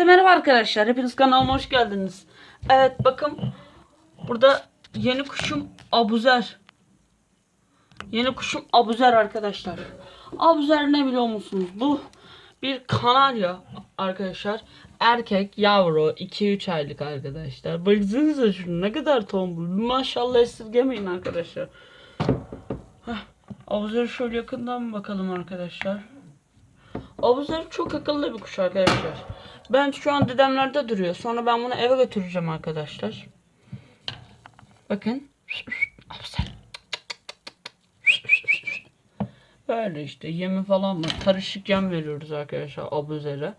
Herkese merhaba arkadaşlar. Hepiniz kanalıma hoş geldiniz. Evet bakın burada yeni kuşum Abuzer. Yeni kuşum Abuzer arkadaşlar. Abuzer ne biliyor musunuz? Bu bir kanarya arkadaşlar. Erkek yavru 2-3 aylık arkadaşlar. Baksanıza şunu ne kadar tombul. Maşallah esirgemeyin arkadaşlar. Heh, Abuzer şöyle yakından bakalım arkadaşlar. Abuzer çok akıllı bir kuş arkadaşlar. Ben şu an dedemlerde duruyor. Sonra ben bunu eve götüreceğim arkadaşlar. Bakın. Abuzer. Böyle işte yemi falan var. Karışık yem veriyoruz arkadaşlar Abuzer'e.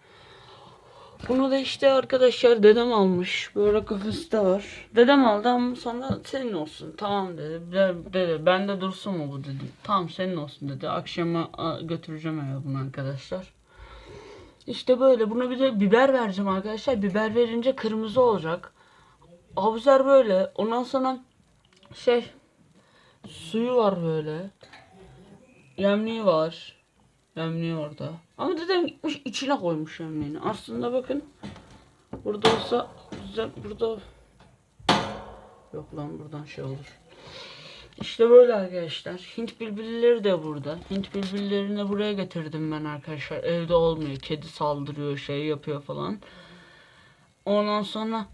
Bunu da işte arkadaşlar dedem almış. Böyle kafesi de var. Dedem aldı ama sonra senin olsun. Tamam dedi. De- Dedi ben de dursun mu bu dedi. Tamam senin olsun dedi. Akşama götüreceğim eve bunu arkadaşlar. İşte böyle. Buna bir de biber vereceğim arkadaşlar. Biber verince kırmızı olacak. Abuzer böyle. Ondan sonra şey suyu var böyle. Yemliği var. Yemliği orada. Ama dedem gitmiş içine koymuş yemliğini. Aslında bakın. Burada olsa güzel. Burada yok lan buradan şey olur. İşte böyle arkadaşlar. Hint bülbülleri de burada. Hint bülbüllerini buraya getirdim ben arkadaşlar. Evde olmuyor. Kedi saldırıyor, şey yapıyor falan. Ondan sonra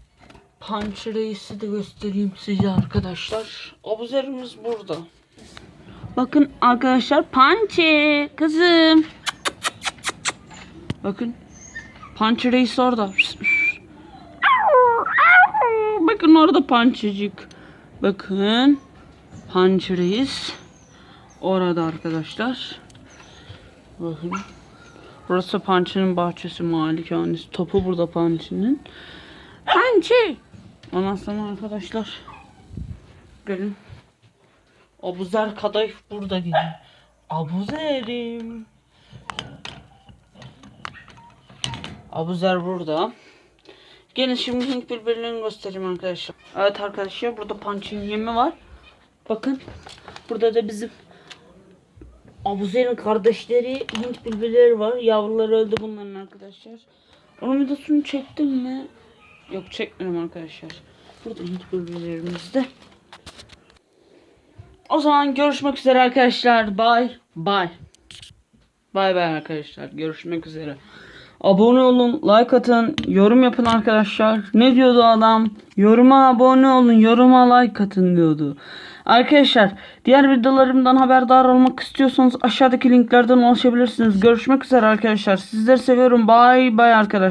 Punch Reis'i de göstereyim size arkadaşlar. Abuzerimiz burada. Bakın arkadaşlar Punch'i kızım. Bakın Punch Reis orada. Bakın orada Punch'cik. Bakın Punch Reis orada arkadaşlar. Bakın. Burası Punch'ın bahçesi malikanesi. Topu burada Punch'ın. Punch'i. Ondan sonra arkadaşlar gelin. Abuzer kadayıf burada geliyor. Abuzer'im. Abuzer burada. Gelin şimdi Hint birbirlerini göstereyim arkadaşlar. Evet arkadaşlar burada Punch'in yemi var. Bakın. Burada da bizim Abuzer'in kardeşleri Hint birbirleri var. Yavruları öldü bunların arkadaşlar. Onun videosunu çektim mi? Yok çekmedim arkadaşlar. Burada Hint birbirlerimiz de. O zaman görüşmek üzere arkadaşlar. Bye bye. Bye bye arkadaşlar. Görüşmek üzere. Abone olun, like atın, yorum yapın arkadaşlar. Ne diyordu adam? Yoruma abone olun, yoruma like atın diyordu. Arkadaşlar diğer videolarımdan haberdar olmak istiyorsanız aşağıdaki linklerden ulaşabilirsiniz. Görüşmek üzere arkadaşlar. Sizleri seviyorum. Bye bye arkadaşlar.